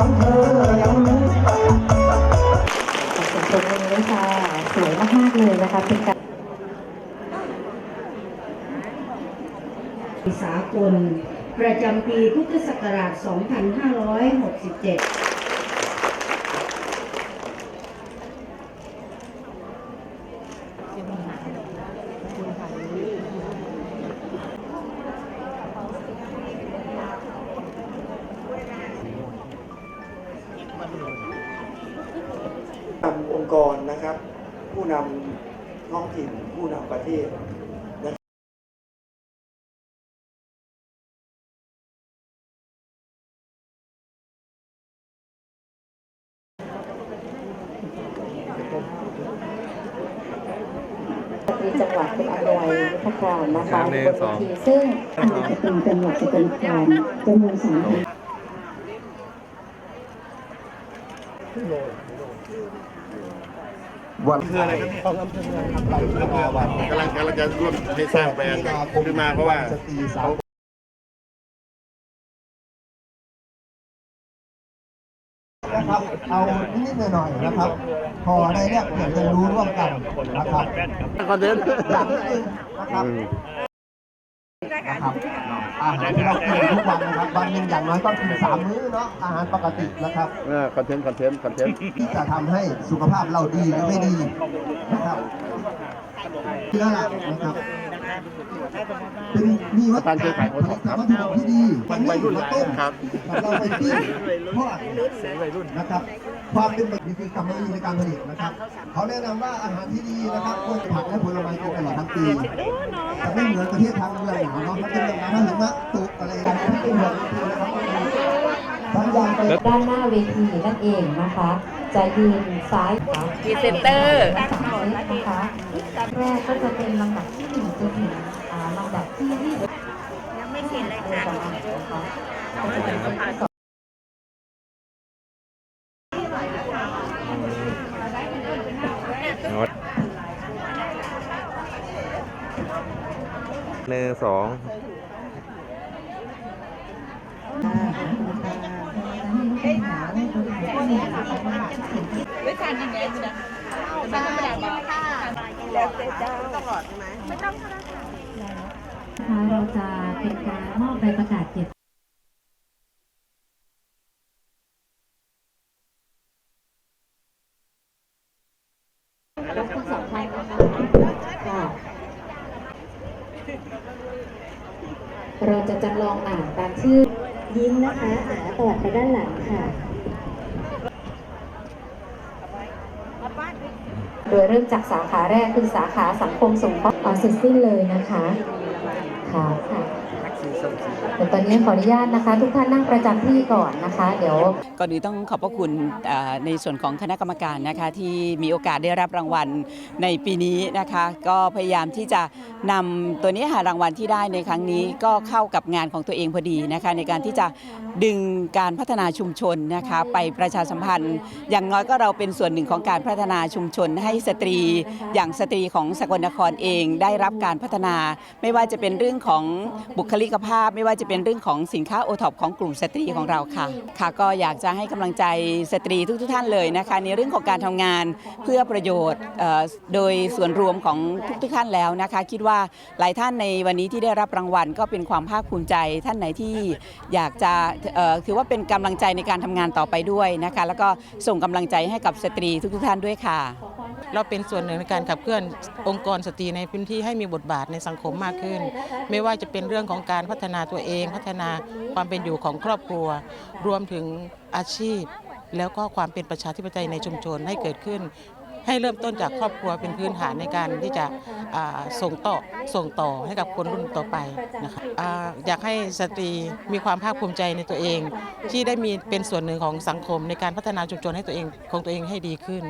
ของเธอยังมีขอบคุณคนนี้ค่ะ สวยมากๆเลยนะคะทุกท่ารสากลประจำปีพุทธศักราช 2567 ผู้นำท้องถิ่น ผู้นำประเทศนะครับมีจังหวัดเป็นอำนวยพัฒนนะคะสามหนึ่งสองบนเวทีซึ่งอาจจะเป็นจังหวัดสกลนครจำนวนสามพัน วันคืออะไรครับของอำเภอเมืองครับเราเรื่องวันกำลังกำลังจะร่วมให้สร้างแบรนด์ขึ้นมาเพราะว่าสตรีสาวนะครับเอานิดๆหน่อยๆนะครับ พอได้แลกเปลี่ยนเรียนรู้ร่วมกันนะครับคอนเทนต์อย่างนิดนึงนะครับ นะครับอาหารที่เรากินทุกวันนะครับวันหนึ่งอย่างน้อยต้องกินสามมื้อเนาะอาหารปกตินะครับคอนเทนต์คอนเทนต์คอนเทนต์ที่จะทำให้สุขภาพเราดีหรือไม่ดีนะครับเชื่อหลักนะครับ เป็นมีวัตถุดิบวัตถุดิบที่ดีมันไม่รุ่นต้มครับเราไปปิ้งทอดนะครับความเป็นแบบนี้คือกรรมวิธีในการผลิตนะครับเขาแนะนำว่าอาหารที่ดีนะครับควรจะผักและผลไม้กินตลอดทั้งปีจะไม่เหมือนประเทศทางเมืองหนาวเนาะมันจะเป็นหนาวหิมะตกอะไรกันที่เป็นแบบนี้นะครับทั้งยางไปด้านหน้าเวทีนั่นเองนะคะ จะยืนซ้ายขวาพรีเซนเตอร์ สามเซตนะคะแรกก็จะเป็นลำดับที่หนึ่งจนถึงอ่าลำดับที่ยี่สิบยังไม่เห็นเลยค่ะเนเซตที่สองงดหนึ่งสอง ไม่ทานยังไงคุณนะไม่ต้องไปด่าค่ะแล้วแต่เจ้าตลอดใช่ไหมไม่ต้องค่ะนะคะเราจะเป็นการมอบใบประกาศเกียรติรบทั้งสองท่านะคะค่ะเราจะจำลองอ่านตามชื่อยิ้มนะคะอ่านตวัดไปด้านหลังค่ะ โดยเริ่มจากสาขาแรกคือสาขาสังคมสงเคราะห์เสร็จสิ้นเลยนะคะค่ะค่ะ ตอนนี้ขออนุญาตนะคะ ทุกท่านนั่งประจำที่ก่อนนะคะ เดี๋ยวก่อนอื่นต้องขอบพระคุณเอ่อในส่วนของคณะกรรมการนะคะ ที่มีโอกาสได้รับรางวัลในปีนี้นะคะ ก็พยายามที่จะนำตัวนี้หารางวัลที่ได้ในครั้งนี้ก็เข้ากับงานของตัวเองพอดีนะคะ ในการที่จะดึงการพัฒนาชุมชนนะคะ ไปประชาสัมพันธ์ อย่างน้อยก็เราเป็นส่วนหนึ่งของการพัฒนาชุมชน ให้สตรี อย่างสตรีของสกลนครเองได้รับการพัฒนา ไม่ว่าจะเป็นเรื่องของบุคลิกภาพไม่ว่าจะเป็นเรื่องของสินค้าโอท็อปของกลุ่มสตรีของเราค่ะ ค่ะก็อยากจะให้กำลังใจสตรีทุกๆท่านเลยนะคะ ในเรื่องของการทำงานเพื่อประโยชน์โดยส่วนรวมของทุกๆท่านแล้วนะคะ คิดว่าหลายท่านในวันนี้ที่ได้รับรางวัล ก็เป็นความภาคภูมิใจท่านไหนที่อยากจะถือว่าเป็นกำลังใจในการทำงานต่อไปด้วยนะคะ แล้วก็ส่งกำลังใจให้กับสตรีทุกๆท่านด้วยค่ะ เราเป็นส่วนหนึ่งในการขับเคลื่อนองค์กรสตรีในพื้นที่ให้มีบทบาทในสังคมมากขึ้น ไม่ว่าจะเป็นเรื่องของการพัฒนาตัวเอง พัฒนาความเป็นอยู่ของครอบครัว รวมถึงอาชีพ แล้วก็ความเป็นประชาธิปไตยในชุมชนให้เกิดขึ้น ให้เริ่มต้นจากครอบครัวเป็นพื้นฐานในการที่จะส่งต่อส่งต่อให้กับคนรุ่นต่อไปนะคะอ่าอยากให้สตรีมีความภาคภูมิใจในตัวเอง ที่ได้มีเป็นส่วนหนึ่งของสังคมในการพัฒนาชุมชนให้ตัวเองของตัวเองให้ดีขึ้น